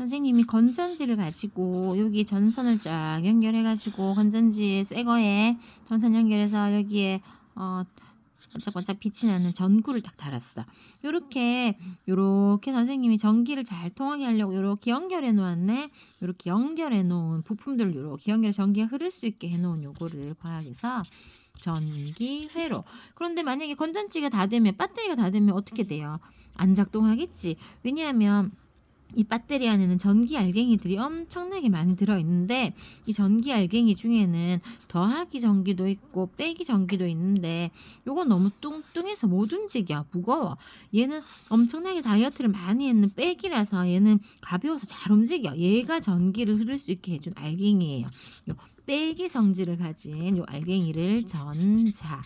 선생님이 건전지를 가지고 여기 전선을 쫙 연결해 가지고 건전지에 새 거에 전선 연결해서 여기에 어 반짝반짝 빛이 나는 전구를 딱 달았어. 요렇게 요렇게 선생님이 전기를 잘 통하게 하려고 요렇게 연결해 놓았네. 요렇게 연결해 놓은 부품들을 요렇게 연결해 전기가 흐를 수 있게 해 놓은 요거를 과학에서 전기 회로. 그런데 만약에 건전지가 다 되면 배터리가 다 되면 어떻게 돼요? 안 작동하겠지. 왜냐하면 이 배터리 안에는 전기 알갱이들이 엄청나게 많이 들어있는데 이 전기 알갱이 중에는 더하기 전기도 있고 빼기 전기도 있는데 요건 너무 뚱뚱해서 못 움직여 무거워. 얘는 엄청나게 다이어트를 많이 했는 빼기라서 얘는 가벼워서 잘 움직여. 얘가 전기를 흐를 수 있게 해준 알갱이에요. 요 빼기 성질을 가진 요 알갱이를 전자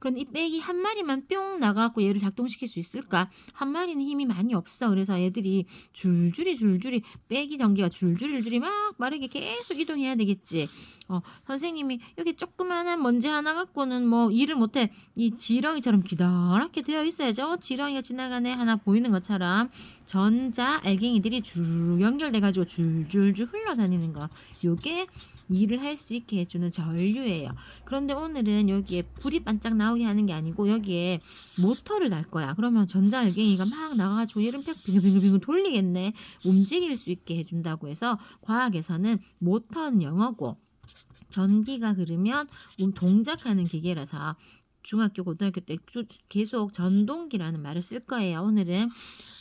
그런데 이 빼기 한 마리만 뿅 나가고 얘를 작동시킬 수 있을까? 한 마리는 힘이 많이 없어. 그래서 얘들이 줄줄이 줄줄이 빼기 전기가 줄줄이 줄줄이 막 빠르게 계속 이동해야 되겠지. 어, 선생님이 여기 조그마한 먼지 하나 갖고는 뭐 일을 못해. 이 지렁이처럼 기다랗게 되어 있어야죠. 지렁이가 지나가네 하나 보이는 것처럼 전자 알갱이들이 줄 연결돼가지고 줄줄줄 흘러다니는 거. 요게 일을 할 수 있게 해주는 전류예요. 그런데 오늘은 여기에 불이 반짝 나 오게 하는 게 아니고 여기에 모터를 달 거야. 그러면 전자 알갱이가 막 나가가지고 펴 빙글빙글빙글 돌리겠네. 움직일 수 있게 해준다고 해서 과학에서는 모터는 영어고 전기가 흐르면 음, 동작하는 기계라서 중학교 고등학교 때쭉 계속 전동기라는 말을 쓸 거예요. 오늘은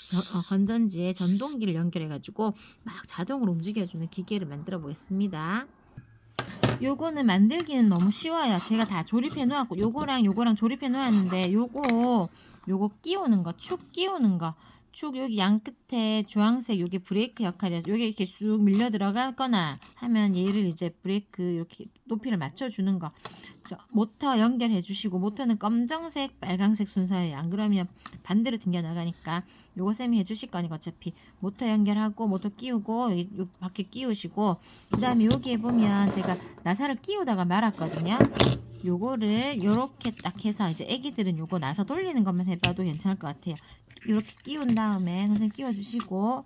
저, 어, 건전지에 전동기를 연결해 가지고 막 자동으로 움직여주는 기계를 만들어 보겠습니다. 요거는 만들기는 너무 쉬워요. 제가 다 조립해 놓았고 요거랑 요거랑 조립해 놓았는데 요거 요거 끼우는 거, 축 끼우는 거. 축 여기 양 끝에 주황색 요게 브레이크 역할이야. 요게 이렇게 쑥 밀려 들어가거나 하면 얘를 이제 브레이크 이렇게 높이를 맞춰 주는 거. 저 모터 연결해 주시고 모터는 검정색, 빨강색 순서예요. 안 그러면 반대로 튕겨 나가니까 요거 쌤이 해 주실 거니까 어차피 모터 연결하고 모터 끼우고 여기 요 밖에 끼우시고 그다음에 여기에 보면 제가 나사를 끼우다가 말았거든요. 요거를 요렇게 딱 해서 이제 애기들은 요거 나사 돌리는 것만 해봐도 괜찮을 것 같아요. 요렇게 끼운 다음에 선생님 끼워주시고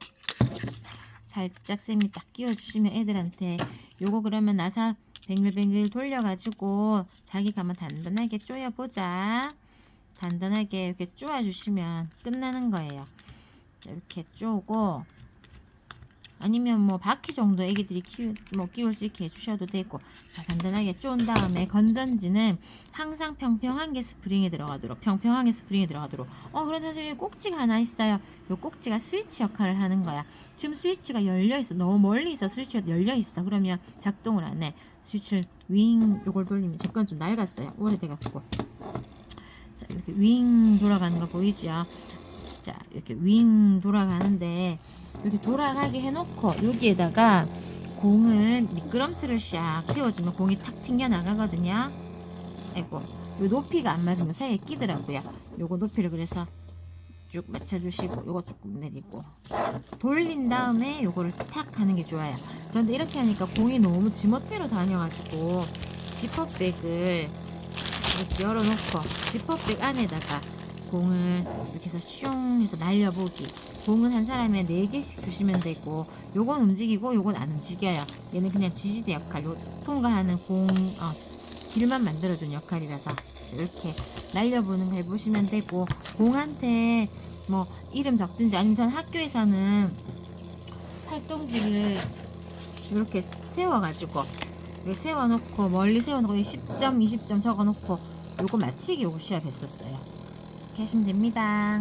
살짝 쌤이 딱 끼워주시면 애들한테 요거 그러면 나사 뱅글뱅글 돌려가지고 자기가 한번 단단하게 쪼여보자. 단단하게 이렇게 쪼아주시면 끝나는 거예요. 이렇게 쪼고 아니면 뭐 바퀴 정도 애기들이 키우, 뭐 끼울 수 있게 해주셔도 되고 자, 단단하게 쪼은 다음에 건전지는 항상 평평한 게 스프링에 들어가도록 평평한 게 스프링에 들어가도록. 어 그런데 선생님 꼭지가 하나 있어요. 요 꼭지가 스위치 역할을 하는 거야. 지금 스위치가 열려 있어. 너무 멀리 있어. 스위치가 열려 있어. 그러면 작동을 안해. 스위치를 윙 요걸 돌리면 제건 좀 낡았어요. 오래돼갖고. 자 이렇게 윙 돌아가는 거 보이죠? 자 이렇게 윙 돌아가는데 이렇게 돌아가게 해놓고 여기에다가 공을 미끄럼틀을 샥 띄워주면 공이 탁 튕겨 나가거든요. 아이고 요 높이가 안 맞으면 사이에 끼더라고요. 요거 높이를 그래서 쭉 맞춰주시고 요거 조금 내리고 돌린 다음에 요거를 탁 하는 게 좋아요. 그런데 이렇게 하니까 공이 너무 지멋대로 다녀가지고 지퍼백을 이렇게 열어놓고 지퍼백 안에다가 공을 이렇게 해서 슝 해서 날려보기. 공은 한 사람에 4개씩 주시면 되고 요건 움직이고 요건 안 움직여요. 얘는 그냥 지지대 역할 요 통과하는 공 어, 길만 만들어준 역할이라서 이렇게 날려보는 거 해보시면 되고 공한테 뭐 이름 적든지 아니면 전 학교에서는 활동지를 이렇게 세워가지고 이렇게 세워놓고 멀리 세워놓고 10점 20점 적어놓고 요거 맞히기 요거 시합했었어요 이렇게 하시면 됩니다